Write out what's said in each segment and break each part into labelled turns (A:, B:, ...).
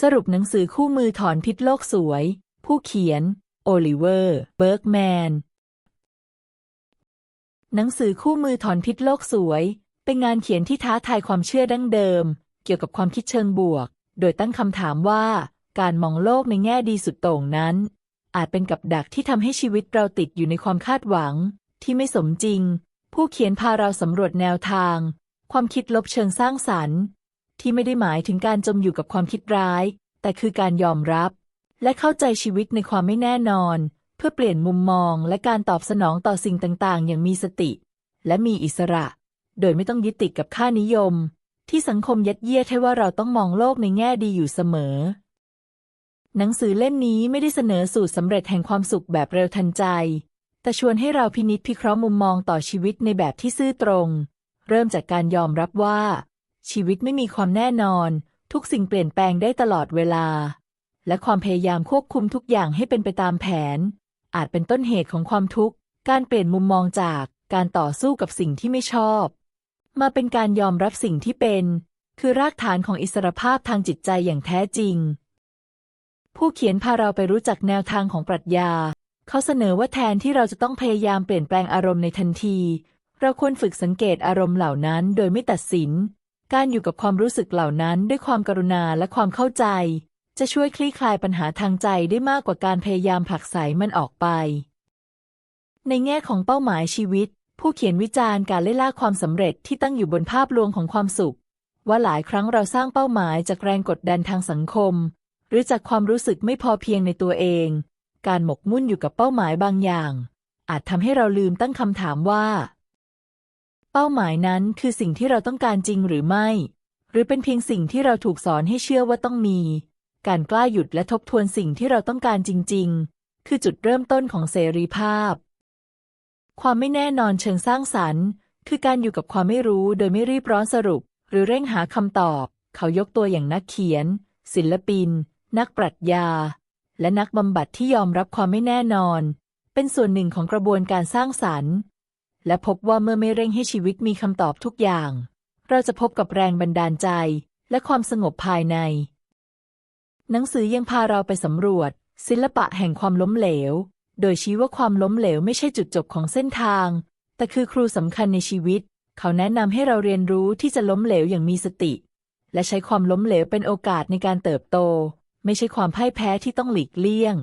A: สรุปหนังสือคู่มือถอนพิษโลกสวย ผู้เขียน โอลิเวอร์ เบิร์กแมน หนังสือคู่มือถอนพิษโลกสวย เป็นงานเขียนที่ท้าทายความเชื่อดั้งเดิม เกี่ยวกับความคิดเชิงบวก โดยตั้งคำถามว่า การมองโลกในแง่ดีสุดโต่งนั้น อาจเป็นกับดักที่ทำให้ชีวิตเราติดอยู่ในความคาดหวัง ที่ไม่สมจริง ผู้เขียนพาเราสำรวจแนวทาง ความคิดลบเชิงสร้างสรรค์ ที่ไม่ได้หมายถึงการจมอยู่กับความคิดร้าย แต่คือการยอมรับ และเข้าใจชีวิตในความไม่แน่นอน เพื่อเปลี่ยนมุมมองและการตอบสนองต่อสิ่งต่าง ๆ อย่างมีสติ และมีอิสระ โดยไม่ต้องยึดติดกับค่านิยม ที่สังคมยัดเยียดให้ว่าเราต้องมองโลกในแง่ดีอยู่เสมอ หนังสือเล่มนี้ไม่ได้เสนอสูตรสำเร็จแห่งความสุขแบบเร็วทันใจ แต่ชวนให้เราพินิจพิเคราะห์มุมมองต่อชีวิตในแบบที่ซื่อตรง เริ่มจากการยอมรับว่า ชีวิตไม่มีความแน่นอน ทุกสิ่งเปลี่ยนแปลงได้ตลอดเวลา และความพยายามควบคุมทุกอย่างให้เป็นไปตามแผน อาจเป็นต้นเหตุของความทุกข์ การเปลี่ยนมุมมองจากการต่อสู้กับสิ่งที่ไม่ชอบ มาเป็นการยอมรับสิ่งที่เป็น คือรากฐานของอิสรภาพทางจิตใจอย่างแท้จริง ผู้เขียนพาเราไปรู้จักแนวทางของปรัชญา เขาเสนอว่าแทนที่เราจะต้องพยายามเปลี่ยนแปลงอารมณ์ในทันที เราควรฝึกสังเกตอารมณ์เหล่านั้นโดยไม่ตัดสิน การอยู่กับความรู้สึกเหล่านั้นด้วยความกรุณาและความเข้าใจ จะช่วยคลี่คลายปัญหาทางใจได้มากกว่าการพยายามผลักไสมันออกไป ในแง่ของเป้าหมายชีวิต ผู้เขียนวิจารณ์การเล่ล่าความสำเร็จที่ตั้งอยู่บนภาพลวงของความสุข ว่าหลายครั้งเราสร้างเป้าหมายจากแรงกดดันทางสังคม หรือจากความรู้สึกไม่พอเพียงในตัวเอง การหมกมุ่นอยู่กับเป้าหมายบางอย่าง อาจทำให้เราลืมตั้งคำถามว่า เป้าหมายนั้นคือสิ่งที่เราต้องการจริงหรือไม่ หรือเป็นเพียงสิ่งที่เราถูกสอนให้เชื่อว่าต้องมี การกล้าหยุดและทบทวนสิ่งที่เราต้องการจริง ๆ คือจุดเริ่มต้นของเสรีภาพ ความไม่แน่นอนเชิงสร้างสรรค์ คือการอยู่กับความไม่รู้โดยไม่รีบร้อนสรุป หรือเร่งหาคำตอบ เขายกตัวอย่างนักเขียน ศิลปิน นักปรัชญา และนักบำบัดที่ยอมรับความไม่แน่นอน เป็นส่วนหนึ่งของกระบวนการสร้างสรรค์ และพบว่าเมื่อไม่เร่งให้ชีวิตมีคำตอบทุกอย่าง เราจะพบกับแรงบันดาลใจ และความสงบภายใน หนังสือยังพาเราไปสำรวจ ศิลปะแห่งความล้มเหลว โดยชี้ว่าความล้มเหลวไม่ใช่จุดจบของเส้นทาง แต่คือครูสำคัญในชีวิต เขาแนะนำให้เราเรียนรู้ที่จะล้มเหลวอย่างมีสติ และใช้ความล้มเหลวเป็นโอกาสในการเติบโต ไม่ใช่ความพ่ายแพ้ที่ต้องหลีกเลี่ยง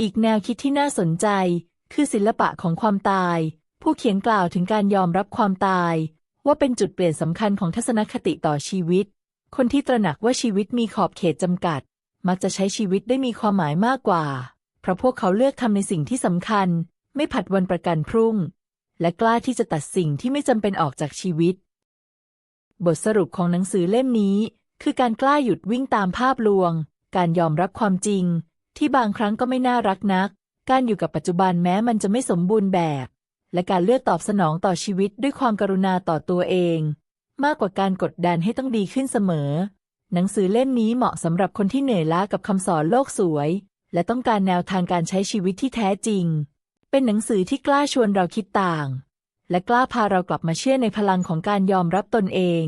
A: อีกแนวคิดที่น่าสนใจ คือศิลปะของความตาย ผู้เขียนกล่าวถึงการยอมรับความตาย ว่าเป็นจุดเปลี่ยนสำคัญของทัศนคติต่อชีวิต คนที่ตระหนักว่าชีวิตมีขอบเขตจำกัด มักจะใช้ชีวิตได้มีความหมายมากกว่า เพราะพวกเขาเลือกทำในสิ่งที่สำคัญ ไม่ผัดวันประกันพรุ่ง และกล้าที่จะตัดสิ่งที่ไม่จำเป็นออกจากชีวิต บทสรุปของหนังสือเล่มนี้ คือการกล้าหยุดวิ่งตามภาพลวง การยอมรับความจริง ที่บางครั้งก็ไม่น่ารักนัก การอยู่กับปัจจุบันแม้มันจะไม่สมบูรณ์แบบ และการเลือกตอบสนองต่อชีวิตด้วยความกรุณาต่อตัวเอง มากกว่าการกดดันให้ต้องดีขึ้นเสมอ หนังสือเล่มนี้เหมาะสำหรับคนที่เหนื่อยล้ากับคำสอนโลกสวย และต้องการแนวทางการใช้ชีวิตที่แท้จริง เป็นหนังสือที่กล้าชวนเราคิดต่าง และกล้าพาเรากลับมาเชื่อในพลังของการยอมรับตนเอง